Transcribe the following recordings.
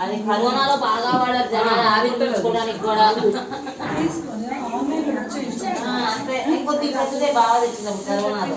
అది కరోనాలో బాగా వాడారు జనాలు ఆవిరి కూడా అంతే బాగా తెచ్చిందాం కరోనాలో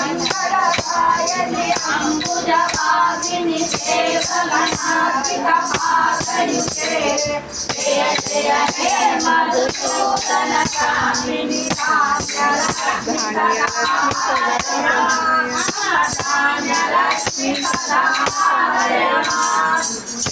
మంగళాయని అంబుజవాసిని సేవలనాథిక పాదయుకే జయ జయ హే మధుసూదన కామిని ధాన్యలక్ష్మి సదా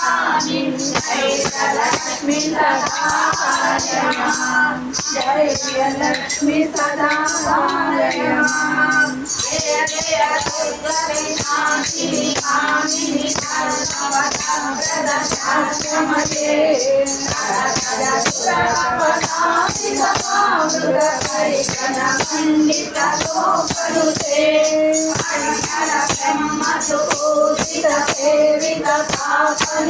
లక్ష్మి జయ లక్ష్మి సదా పండిత లోకరుతే సేవిత పాపని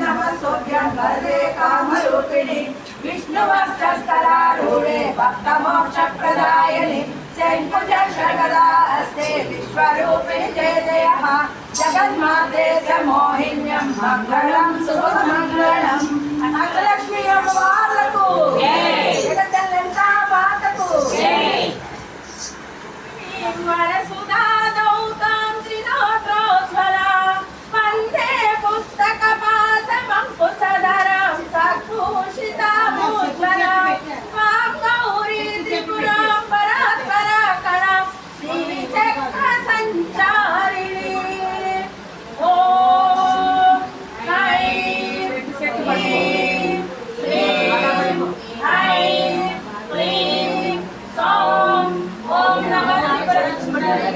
నమస్తోభ్యం వరదే కామరూపిణి విష్ణువక్షస్థలారూఢే భక్తమోక్షప్రదాయని శంకుచక్రగదా హస్తే విశ్వరూపిణి జయ జయ జగన్మాతే మోహిన్యం మంగళం శుభమంగళం అన్నలక్ష్మి అమ్మవారు జగతల్లంతా మాతకు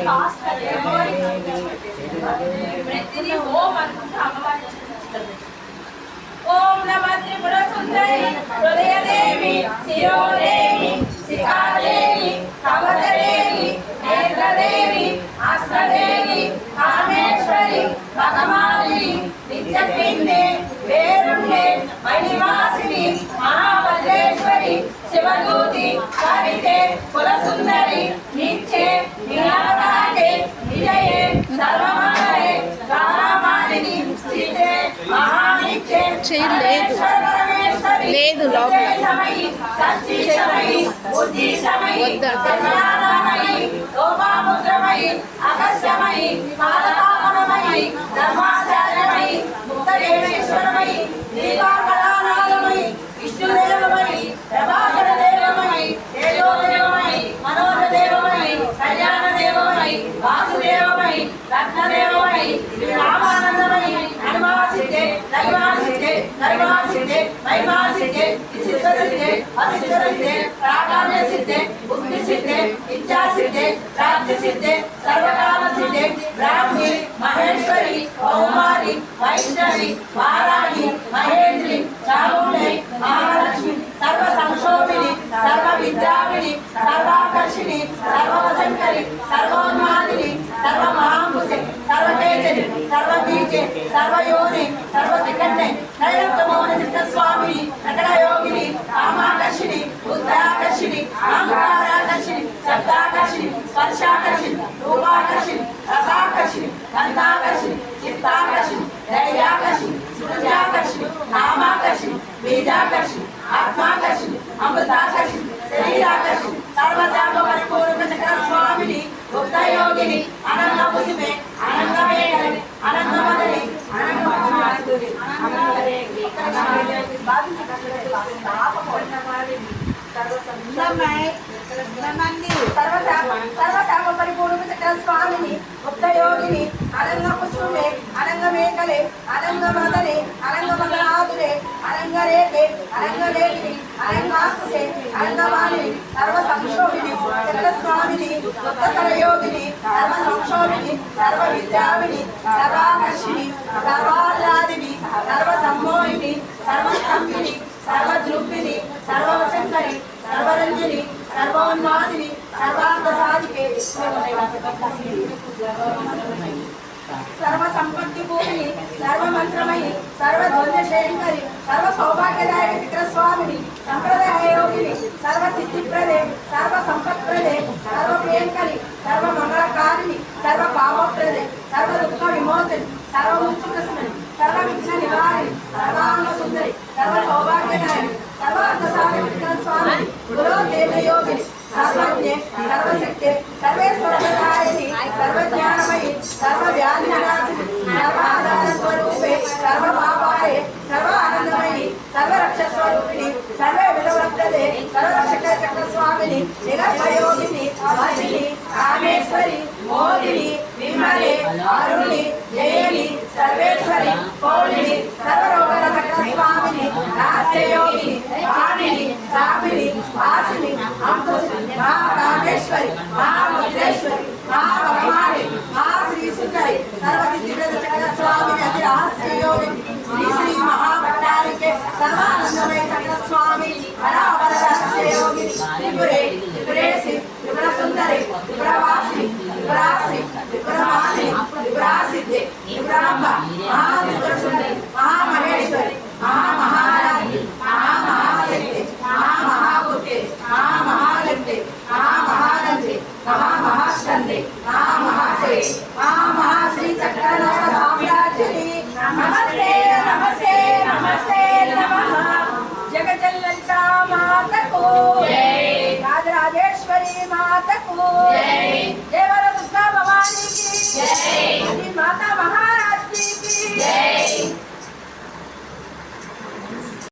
శివాయ ఓం అనుకుంటూ అమ్మవారి ఓం నమ త్రిపుర సుందరి హృదయదేవి శిరోదేవి శిఖాదేవి కవచదేవి నేత్రదేవి అస్త్రదేవి కామేశ్వరి పదమాలి నిత్యపిండే వేరుండే మణివాసిని మహాభద్రేశ్వరి శివదూతి కవితే కులసుందరి మహానిత్యే లేదు. లేదు లోపల. వద్దు. ప్రాకామ్య సిద్ధే బుద్ధి సిద్ధే ఇచ్ఛాసిద్ధే ప్రాప్తి సిద్ధే సర్వకామ సిద్ధే బ్రాహ్మి మహేశ్వరి కౌమారి వైష్ణవి వారాహి మహేంద్రి చాముండై మహాలక్ష్మి సర్వ సంక్షోభిని సర్వ విద్యావిని సర్వాకర్షిణి సర్వవశంకరి సర్వోన్మాదిని సర్వ మహాంబుసి సర్వతేజని సర్వబీజే సర్వయోని స్వామిని గుప్త యోగిని అనంగ పుష్పమే అరంగ మేకలే అరంగ మదనే అరంగ మదనాదులే అరంగ అనంగలేఖిని అనంగాకుసే అనంగవాణిని సర్వ సంక్షోభిని చంద్ర స్వామిని గుప్తకర యోగిని సర్వ సంక్షోభిని సర్వ విద్యావిని సర్వాకర్షిణి సర్వా సర్వ ధ్వజ శేఖరి సర్వ సౌభాగ్యదాయక చిత్రస్వామిని సంప్రదాయ త్రిపురేశ్వరి త్రిపురేసి త్రిపుర సుందరి త్రిపురవాసి త్రిపురాసి త్రిపురమాని త్రిపురాసిద్ధి త్రిపురాంబ మహాదేవి మాతకు దేవర దుర్గా భవానీకి మాతా మహారాజ్కి